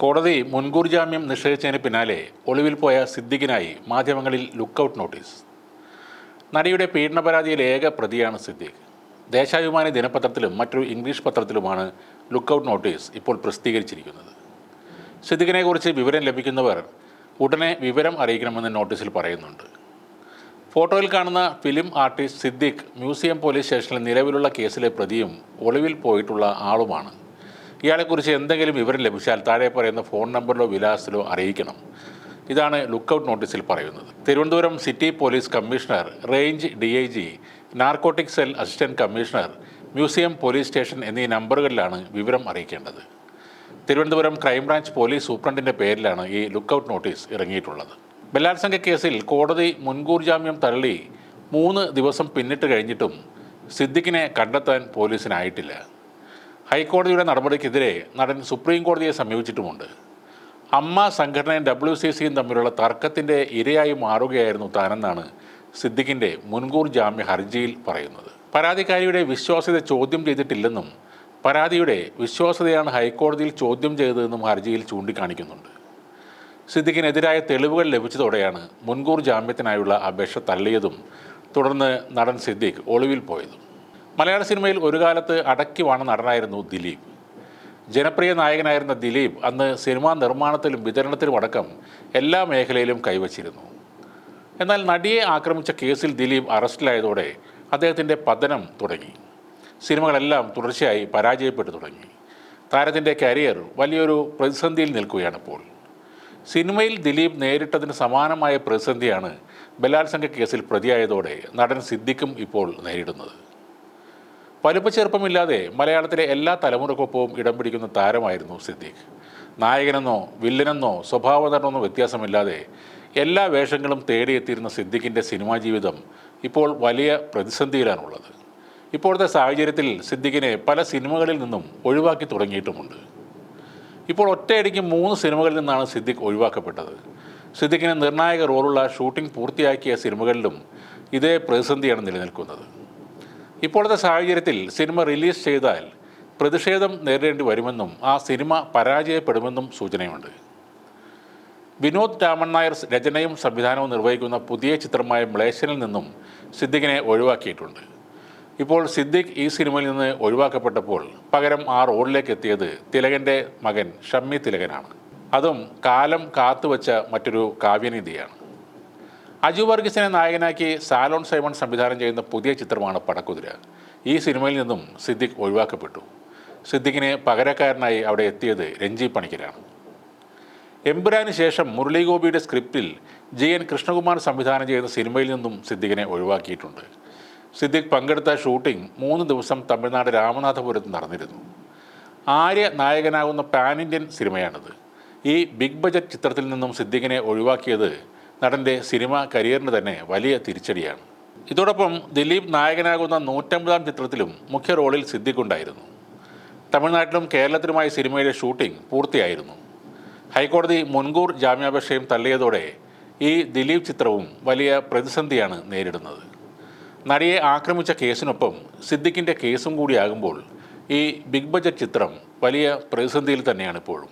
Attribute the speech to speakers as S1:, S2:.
S1: കോടതി മുൻകൂർ ജാമ്യം നിഷേധിച്ചതിന് പിന്നാലെ ഒളിവിൽ പോയ സിദ്ദിഖിനായി മാധ്യമങ്ങളിൽ ലുക്കൌട്ട് നോട്ടീസ്. നടിയുടെ പീഡന പരാതിയിൽ ഏക പ്രതിയാണ് സിദ്ദിഖ്. ദേശാഭിമാനി ദിനപത്രത്തിലും മറ്റൊരു ഇംഗ്ലീഷ് പത്രത്തിലുമാണ് ലുക്കൌട്ട് നോട്ടീസ് ഇപ്പോൾ പ്രസിദ്ധീകരിച്ചിരിക്കുന്നത്. സിദ്ദിഖിനെക്കുറിച്ച് വിവരം ലഭിക്കുന്നവർ ഉടനെ വിവരം അറിയിക്കണമെന്ന് നോട്ടീസിൽ പറയുന്നുണ്ട്. ഫോട്ടോയിൽ കാണുന്ന film artist Siddique museum police സ്റ്റേഷനിൽ നിലവിലുള്ള കേസിലെ പ്രതിയും ഒളിവിൽ പോയിട്ടുള്ള ആളുമാണ്. ഇയാളെക്കുറിച്ച് എന്തെങ്കിലും വിവരം ലഭിച്ചാൽ താഴെ പറയുന്ന ഫോൺ നമ്പറിലോ വിലാസത്തിലോ അറിയിക്കണം. ഇതാണ് ലുക്കൌട്ട് നോട്ടീസിൽ പറയുന്നത്. Thiruvananthapuram city police commissioner range D I G narcotic cell assistant commissioner museum police station എന്നീ നമ്പറുകളിലാണ് വിവരം അറിയിക്കേണ്ടത്. തിരുവനന്തപുരം ക്രൈംബ്രാഞ്ച് പോലീസ് സൂപ്രണ്ടിന്റെ പേരിലാണ് ഈ ലുക്കൌട്ട് നോട്ടീസ് ഇറങ്ങിയിട്ടുള്ളത്. ബലാത്സംഗ കേസിൽ കോടതി മുൻകൂർ ജാമ്യം തള്ളി മൂന്ന് ദിവസം പിന്നിട്ട് കഴിഞ്ഞിട്ടും സിദ്ദിഖിനെ കണ്ടെത്താൻ പോലീസിനായിട്ടില്ല. ഹൈക്കോടതിയുടെ നടപടിക്കെതിരെ നടൻ സുപ്രീം കോടതിയെ സമീപിച്ചിട്ടുമുണ്ട്. അമ്മ സംഘടനയും ഡബ്ല്യു സി സിയും തമ്മിലുള്ള തർക്കത്തിന്റെ ഇരയായി മാറുകയായിരുന്നു താനെന്നാണ് സിദ്ദിഖിന്റെ മുൻകൂർ ജാമ്യ ഹർജിയിൽ പറയുന്നത്. പരാതിക്കാരിയുടെ വിശ്വാസ്യത ചോദ്യം ചെയ്തിട്ടില്ലെന്നും പരാതിയുടെ വിശ്വാസ്യതയാണ് ഹൈക്കോടതിയിൽ ചോദ്യം ചെയ്തതെന്നും ഹർജിയിൽ ചൂണ്ടിക്കാണിക്കുന്നുണ്ട്. സിദ്ദിഖിനെതിരായ തെളിവുകൾ ലഭിച്ചതോടെയാണ് മുൻകൂർ ജാമ്യത്തിനായുള്ള അപേക്ഷ തള്ളിയതും തുടർന്ന് നടൻ സിദ്ദിഖ് ഒളിവിൽ പോയതും. മലയാള സിനിമയിൽ ഒരു കാലത്ത് അടക്കി വാണ നടനായിരുന്നു ദിലീപ്. ജനപ്രിയ നായകനായിരുന്ന ദിലീപ് അന്ന് സിനിമാ നിർമ്മാണത്തിലും വിതരണത്തിലും അടക്കം എല്ലാ മേഖലയിലും കൈവച്ചിരുന്നു. എന്നാൽ നടിയെ ആക്രമിച്ച കേസിൽ ദിലീപ് അറസ്റ്റിലായതോടെ അദ്ദേഹത്തിന്റെ പതനം തുടങ്ങി. സിനിമകളെല്ലാം തുടർച്ചയായി പരാജയപ്പെട്ടു തുടങ്ങി. താരത്തിന്റെ കരിയർ വലിയൊരു പ്രതിസന്ധിയിൽ നിൽക്കുകയാണിപ്പോൾ. സിനിമയിൽ ദിലീപ് നേരിട്ടതിന് സമാനമായ പ്രതിസന്ധിയാണ് ബലാത്സംഗ കേസിൽ പ്രതിയായതോടെ നടൻ സിദ്ദിഖും ഇപ്പോൾ നേരിടുന്നത്. വലുപ്പച്ചെറുപ്പമില്ലാതെ മലയാളത്തിലെ എല്ലാ തലമുറക്കൊപ്പവും ഇടം പിടിക്കുന്ന താരമായിരുന്നു സിദ്ദീഖ്. നായകനെന്നോ വില്ലനെന്നോ സ്വഭാവതരണമെന്നോ വ്യത്യാസമില്ലാതെ എല്ലാ വേഷങ്ങളും തേടിയെത്തിയിരുന്ന സിദ്ദിഖിന്റെ സിനിമാ ജീവിതം ഇപ്പോൾ വലിയ പ്രതിസന്ധിയിലാണുള്ളത്. ഇപ്പോഴത്തെ സാഹചര്യത്തിൽ സിദ്ദിഖിനെ പല സിനിമകളിൽ നിന്നും ഒഴിവാക്കി തുടങ്ങിയിട്ടുമുണ്ട്. ഇപ്പോൾ ഒറ്റയടിക്ക് മൂന്ന് സിനിമകളിൽ നിന്നാണ് സിദ്ദിഖ് ഒഴിവാക്കപ്പെട്ടത്. സിദ്ദിഖിന് നിർണായക റോളുള്ള ഷൂട്ടിംഗ് പൂർത്തിയാക്കിയ സിനിമകളിലും ഇതേ പ്രതിസന്ധിയാണ് നിലനിൽക്കുന്നത്. ഇപ്പോഴത്തെ സാഹചര്യത്തിൽ സിനിമ റിലീസ് ചെയ്താൽ പ്രതിഷേധം നേരിടേണ്ടി വരുമെന്നും ആ സിനിമ പരാജയപ്പെടുമെന്നും സൂചനയുണ്ട്. വിനോദ് രാമൻ നായർ രചനയും സംവിധാനവും നിർവഹിക്കുന്ന പുതിയ ചിത്രമായ മ്ലേശനിൽ നിന്നും സിദ്ദിഖിനെ ഒഴിവാക്കിയിട്ടുണ്ട്. ഇപ്പോൾ സിദ്ദിഖ് ഈ സിനിമയിൽ നിന്ന് ഒഴിവാക്കപ്പെട്ടപ്പോൾ പകരം ആ റോളിലേക്ക് എത്തിയത് തിലകന്റെ മകൻ ഷമ്മി തിലകനാണ്. അതും കാലം കാത്തുവച്ച മറ്റൊരു കാവ്യനിധിയാണ് അജു വർഗീസിനെ നായകനാക്കി സാലോൺ സൈമൺ സംവിധാനം ചെയ്യുന്ന പുതിയ ചിത്രമാണ് പടക്കുതിര. ഈ സിനിമയിൽ നിന്നും സിദ്ദിഖ് ഒഴിവാക്കപ്പെട്ടു. സിദ്ദിഖിന് പകരക്കാരനായി അവിടെ എത്തിയത് രഞ്ജി പണിക്കരാണ്. എമ്പുരാന് ശേഷം മുരളി ഗോപിയുടെ സ്ക്രിപ്റ്റിൽ ജി എൻ കൃഷ്ണകുമാർ സംവിധാനം ചെയ്യുന്ന സിനിമയിൽ നിന്നും സിദ്ദിഖിനെ ഒഴിവാക്കിയിട്ടുണ്ട്. സിദ്ദിഖ് പങ്കെടുത്ത ഷൂട്ടിംഗ് മൂന്ന് ദിവസം തമിഴ്നാട് രാമനാഥപുരത്ത് നടന്നിരുന്നു. ആര്യ നായകനാകുന്ന പാൻ ഇന്ത്യൻ സിനിമയാണിത്. ഈ ബിഗ് ബജറ്റ് ചിത്രത്തിൽ നിന്നും സിദ്ദിഖിനെ ഒഴിവാക്കിയത് നടന്റെ സിനിമാ കരിയറിന് തന്നെ വലിയ തിരിച്ചടിയാണ്. ഇതോടൊപ്പം ദിലീപ് നായകനാകുന്ന നൂറ്റമ്പതാം ചിത്രത്തിലും മുഖ്യ റോളിൽ സിദ്ധിക്കുണ്ടായിരുന്നു തമിഴ്നാട്ടിലും കേരളത്തിലുമായി സിനിമയുടെ ഷൂട്ടിംഗ് പൂർത്തിയായിരുന്നു. ഹൈക്കോടതി മുൻകൂർ ജാമ്യാപേക്ഷയും തള്ളിയതോടെ ഈ ദിലീപ് ചിത്രവും വലിയ പ്രതിസന്ധിയാണ് നേരിടുന്നത്. നടിയെ ആക്രമിച്ച കേസിനൊപ്പം സിദ്ദിഖിന്റെ കേസും കൂടിയാകുമ്പോൾ ഈ ബിഗ് ബജറ്റ് ചിത്രം വലിയ പ്രതിസന്ധിയിൽ തന്നെയാണ് ഇപ്പോഴും.